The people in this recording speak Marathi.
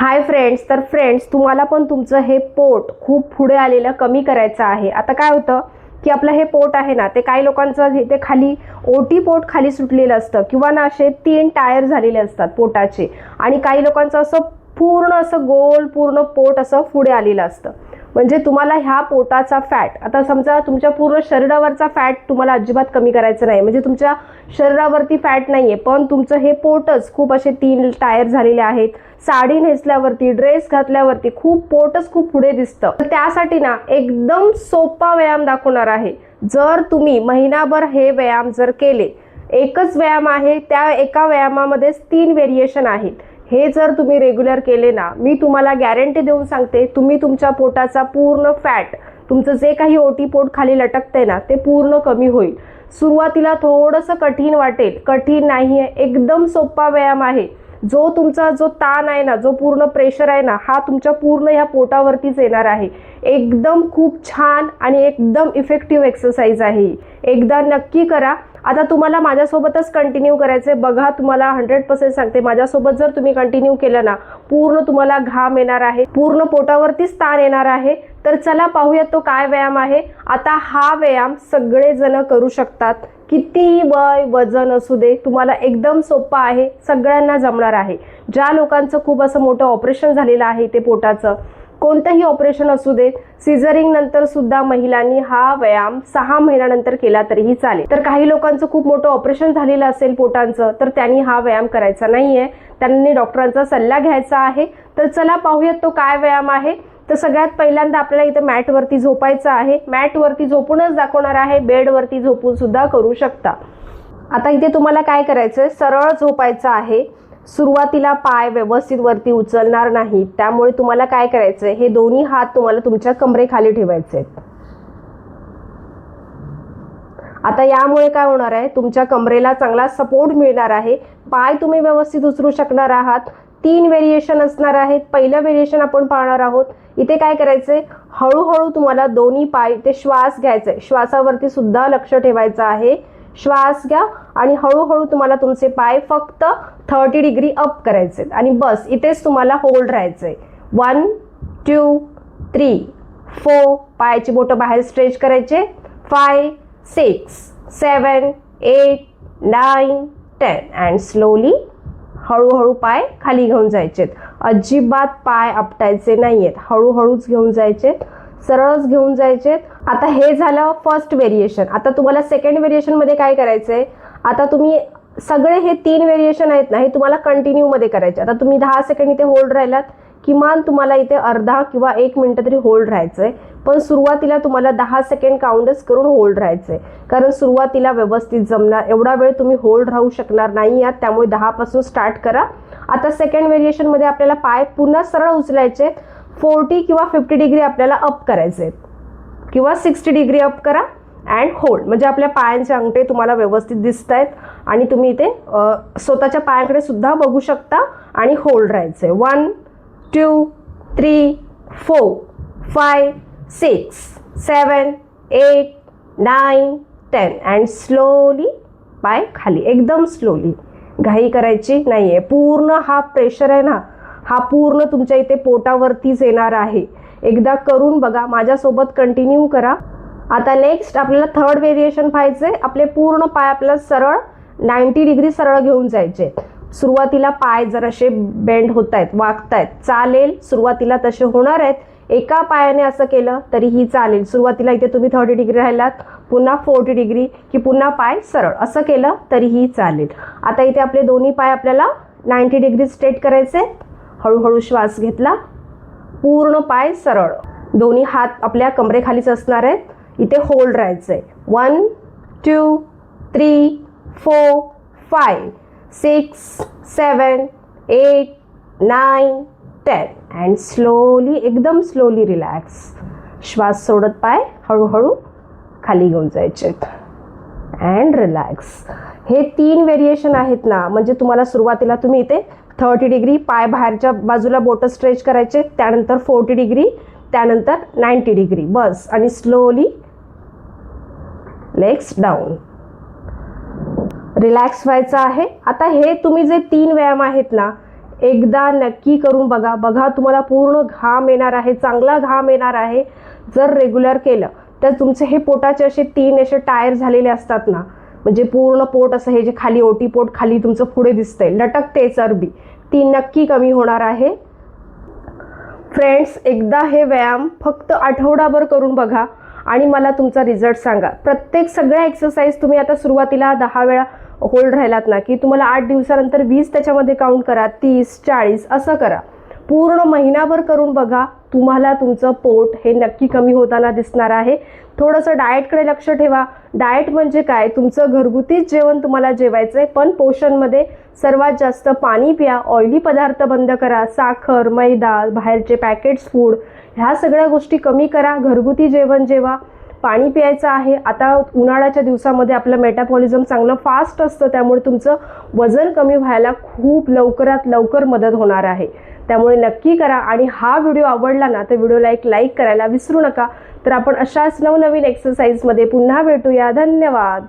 हाय फ्रेंड्स तर फ्रेंड्स तुम्हाला पण तुमचं हे पोट खूप पुढे आलेलं कमी करायचं आहे. आता काय होतं की आपलं हे पोट आहे ना ते काही लोकांचं हे ते खाली ओटी पोट खाली सुटलेलं असतं किंवा ना असे तीन टायर झालेले असतात पोटाचे. आणि काही लोकांचं असं पूर्ण असं गोल पूर्ण पोट असं पुढे आलेलं असतं. म्हणजे तुम्हाला ह्या पोटाचा फॅट आता समजा तुमच्या पूर्ण शरीरावरचा फॅट तुम्हाला अजिबात कमी करायचं नाही. म्हणजे तुमच्या शरीरावरती फॅट नाही आहे पण तुमचं हे पोटच खूप असे तीन टायर झालेले आहेत. साडी नेसल्यावरती ड्रेस घातल्यावरती खूप पोटच खूप पुढे दिसतं. तर त्यासाठी ना एकदम सोपा व्यायाम दाखवणार आहे. जर तुम्ही महिनाभर हे व्यायाम जर केले एकच व्यायाम आहे त्या एका व्यायामामध्येच तीन व्हेरिएशन आहेत. हे जर तुम्ही रेग्युलर केले ना मी तुम्हाला गॅरंटी देऊन सांगते तुम्ही तुमच्या पोटाचा पूर्ण फॅट तुमचं जे काही ओटी पोट खाली लटकते ना ते पूर्ण कमी होईल. सुरुवातीला थोडंसं कठीण वाटेल. कठीण नाही आहे एकदम सोपा व्यायाम आहे. जो तुमचा जो ताण आहे ना जो पूर्ण प्रेशर आहे ना हा तुमच्या पूर्ण ह्या पोटावरतीच येणार आहे. एकदम खूप छान आणि एकदम इफेक्टिव्ह एक्सरसाइज आहे एकदा नक्की करा. आता तुम्हाला माझ्यासोबतच कंटिन्यू करायचं आहे बघा तुम्हाला हंड्रेड पर्सेंट सांगते. माझ्यासोबत जर तुम्ही कंटिन्यू केलं ना पूर्ण तुम्हाला घाम येणार आहे पूर्ण पोटावरतीच ताण येणार आहे. तर चला पाहूयात तो काय व्यायाम आहे. आता हा व्यायाम सगळेजण करू शकतात. कितीही वय वजन असू दे तुम्हाला एकदम सोपा आहे. सगळ्यांना जमणार आहे. ज्या लोकांचं खूप असं मोठं ऑपरेशन झालेलं आहे ते पोटाचं कोणतंही ऑपरेशन असू देत सिझरिंग नंतर सुद्धा महिलांनी हा व्यायाम सहा महिन्यानंतर केला तरीही चालेल. तर काही लोकांचं खूप मोठं ऑपरेशन झालेलं असेल पोटांचं तर त्यांनी हा व्यायाम करायचा नाहीये. त्यांनी डॉक्टरांचा सल्ला घ्यायचा आहे. तर चला पाहूयात तो काय व्यायाम आहे. तर सगळ्यात पहिल्यांदा आपल्याला इथं मॅटवरती झोपायचं आहे. मॅटवरती झोपूनच दाखवणार आहे. बेडवरती झोपून सुद्धा करू शकता. आता इथे तुम्हाला काय करायचं आहे सरळ झोपायचं आहे. सुरुवातीला पाय व्यवस्थित वरती उचलणार नाही त्यामुळे तुम्हाला काय करायचं आहे हे दोन्ही हात तुम्हाला तुमच्या कमरेखाली ठेवायचे आहेत. आता यामुळे काय होणार आहे? तुमच्या कमरेला चांगला सपोर्ट मिळणार आहे. पाय तुम्ही व्यवस्थित उचलू शकणार आहात. तीन व्हेरिएशन असणार आहेत. पहिलं व्हेरिएशन आपण पाहणार आहोत. इथे काय करायचंय? हळूहळू तुम्हाला दोन्ही पाय ते श्वास घ्यायचे श्वासावरती सुद्धा लक्ष ठेवायचं आहे. श्वास घ्या आणि हळूहळू तुम्हाला तुमचे पाय फक्त थर्टी डिग्री अप करायचे आणि बस इथेच तुम्हाला होल्ड राहायचंय. वन टू थ्री फोर पायाची बोटं बाहेर स्ट्रेच करायचे. Five six seven eight nine ten and slowly हळूहळू पाय खाली घेऊन जायचेत. अजिबात पाय आपटायचे नाही आहेत हळूहळूच घेऊन जायचेत. सरळच घेऊन जायचेत. आता हे झालं फर्स्ट व्हेरिएशन आता तुम्हाला सेकंड व्हेरिएशनमध्ये काय करायचं आहे आता तुम्ही सगळे हे तीन व्हेरिएशन आहेत ना हे तुम्हाला कंटिन्यूमध्ये करायचे. आता तुम्ही दहा सेकंड इथे होल्ड राहिलात किमान तुम्हाला इथे अर्धा किंवा एक मिनटं तरी होल्ड राहायचं आहे पण सुरुवातीला तुम्हाला दहा सेकंड काउंटच करून होल्ड राहायचं आहे कारण सुरुवातीला व्यवस्थित जमणार एवढा वेळ तुम्ही होल्ड राहू शकणार नाही आहात त्यामुळे दहापासून स्टार्ट करा. आता सेकंड व्हेरिएशनमध्ये आपल्याला पाय पुन्हा सरळ उचलायचे फोर्टी किंवा फिफ्टी डिग्री आपल्याला अप करायचे आहेत किंवा सिक्स्टी डिग्री अप करा अँड होल्ड. म्हणजे आपल्या पायांचे अंगठे तुम्हाला व्यवस्थित दिसत आहेत आणि तुम्ही इथे स्वतःच्या पायाकडे सुद्धा बघू शकता आणि होल्ड राहायचं आहे one two three four five six seven eight nine ten. And slowly पाय खाली. एकदम स्लोली. घाई करायची नाही आहे पूर्ण हा प्रेशर आहे ना हा पूर्ण तुमच्या इथे पोटावरतीच येणार आहे. एकदा करून बघा माझ्यासोबत कंटिन्यू करा. आता नेक्स्ट आपल्याला थर्ड व्हेरिएशन पाहायचे आपले पूर्ण पाय आपल्याला सरळ नाईन्टी डिग्री सरळ घेऊन जायचे. सुरुवातीला पाय जर असे बेंड होत आहेत वागत आहेत चालेल सुरुवातीला तसे होणार आहेत. एका पायाने असं केलं तरीही चालेल. सुरुवातीला इथे तुम्ही थर्टी डिग्री राहिलात पुन्हा फोर्टी डिग्री की पुन्हा पाय सरळ. असं केलं तरीही चालेल. आता इथे आपले दोन्ही पाय आपल्याला नाईन्टी डिग्री स्ट्रेट करायचे हळूहळू श्वास घेतला. पूर्ण पाय सरळ. दोन्ही हात आपल्या कमरेखालीच असणार आहेत. इथे होल्ड राहायचं आहे one two three four five six seven eight nine ten and slowly एकदम स्लोली रिलॅक्स श्वास सोडत पाय हळूहळू खाली घेऊन जायचे आहेत अँड रिलॅक्स हे तीन व्हेरिएशन आहेत ना म्हणजे तुम्हाला सुरुवातीला तुम्ही इथे थर्टी डिग्री पाय बाहेरच्या बाजूला बोटं स्ट्रेच करायचे त्यानंतर फोर्टी डिग्री त्यानंतर नाईन्टी डिग्री बस. आणि स्लोली लेग्स डाऊन रिलॅक्स व्हायचं आहे. आता हे तुम्ही जे तीन व्यायाम आहेत ना एकदा नक्की करून बघा. बघा तुम्हाला पूर्ण घाम येणार आहे चांगला घाम येणार आहे. जर रेग्युलर केलं तर तुमचे हे पोटाचे असे तीन असे टायर झालेले असतात ना म्हणजे पूर्ण पोट असं हे जे खाली ओटी पोट खाली तुमचं पुढे दिसतंय लटकते चरबी. ती नक्की कमी होणार आहे. फ्रेंड्स एकदा हे व्यायाम फक्त आठवडाभर करून बघा आणि मला तुमचा रिझल्ट सांगा. प्रत्येक सगळ्या एक्सरसाइज तुम्ही आता सुरुवातीला दहा वेळा होल्ड राहिलात ना की तुम्हाला आठ दिवसानंतर वीस त्याच्यामध्ये काउंट करा तीस चाळीस असं करा. पूर्ण महिनाभर करून बघा तुम्हाला तुमचं पोट हे नक्की कमी होताना दिसणार आहे. थोडंसं डाएटकडे लक्ष ठेवा. डाएट म्हणजे काय? तुमचं घरगुतीच जेवण तुम्हाला जेवायचं आहे पण पोषणमध्ये सर्वात जास्त पाणी प्या ऑइली पदार्थ बंद करा साखर मैदा बाहेरचे पॅकेट्स फूड ह्या सगळ्या गोष्टी कमी करा घरगुती जेवण जेवा. पाणी प्यायचं आहे. आता उन्हाळ्याच्या दिवसामध्ये आपलं मेटाबॉलिझम चांगलं फास्ट असतं त्यामुळे तुमचं वजन कमी व्हायला खूप लवकरात लवकर मदत होणार आहे. त्यामुळे नक्की करा. आणि हा व्हिडिओ आवडला ना तर व्हिडिओला एक लाईक करायला विसरू नका. तर आपण अशाच नवनवीन एक्सरसाइजमध्ये पुन्हा भेटूया. धन्यवाद.